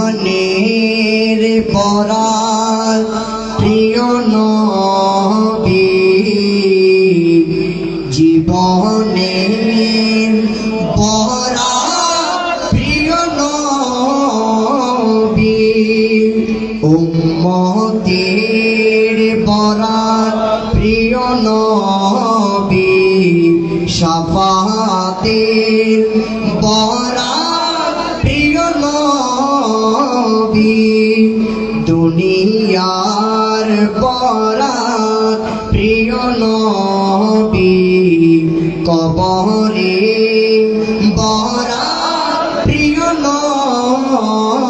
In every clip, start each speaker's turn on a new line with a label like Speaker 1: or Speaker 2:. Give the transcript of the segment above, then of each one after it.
Speaker 1: ইমানের পরার প্রিয় নবী জীবনের পরার প্রিয় নবী উম্মতের পরার প্রিয় নবী। সাফাতের বরাত প্রিয় নবী দুনিয়ার বরাত প্রিয় নবী কবরে বরাত প্রিয় নবী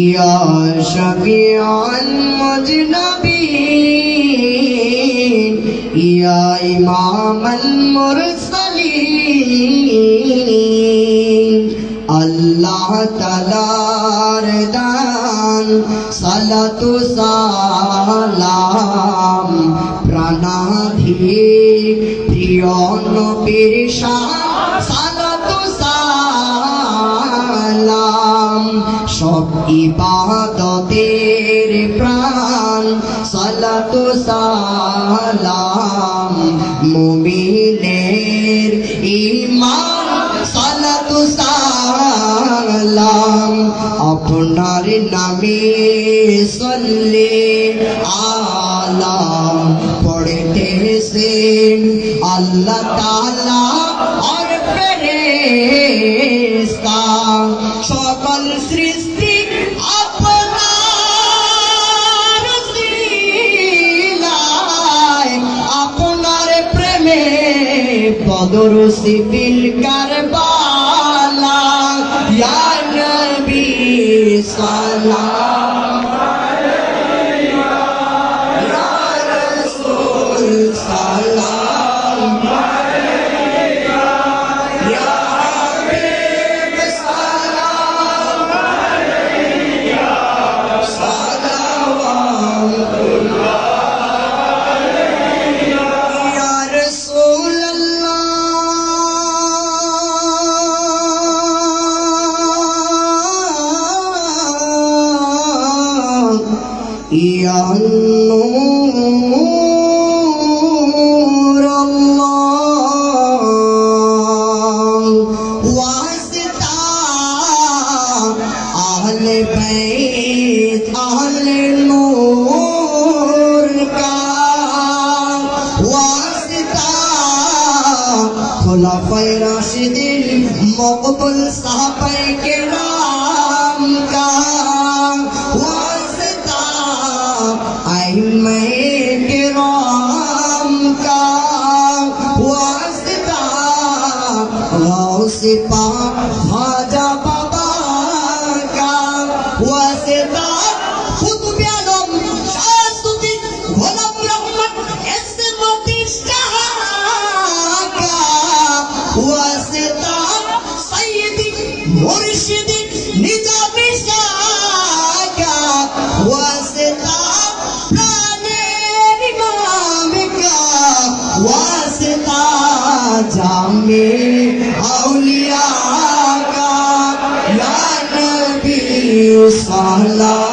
Speaker 1: ইয়া শাফিআল মুজনবিন, ইয়া ইমামাল মুরসালিন। আল্লাহ তালার দান, সালাতু সালাম প্রাণাধি প্রিয় নবীর শান ইবাদতের প্রাণ, সালাতু সালাম। মুমিনের ইমান সালাতু সালাম। আপনার নামে সল্লে আলা। পড়তেছেন আল্লাহ তাআলা আর ফেরেশতা সকল সৃষ্টি আপনার আপনার প্রেমে বদর সিবিল কারবালা ইয়া يا نور الله واسطة أهل بيت أهل نور راشدين مقبل صحابة كرام গাউসে পাক খাজা বাবা কা ওয়াসিতা কুতুবে আলম শাহসুফি গোলাম রহমত ইসমতি শাহ কা ওয়াসিতা সাইয়্যিদি মুর্শিদি, নিজামি শাহ কা ওয়াসিতা প্রাণের ইমাম কা ওয়াসিতা সালাম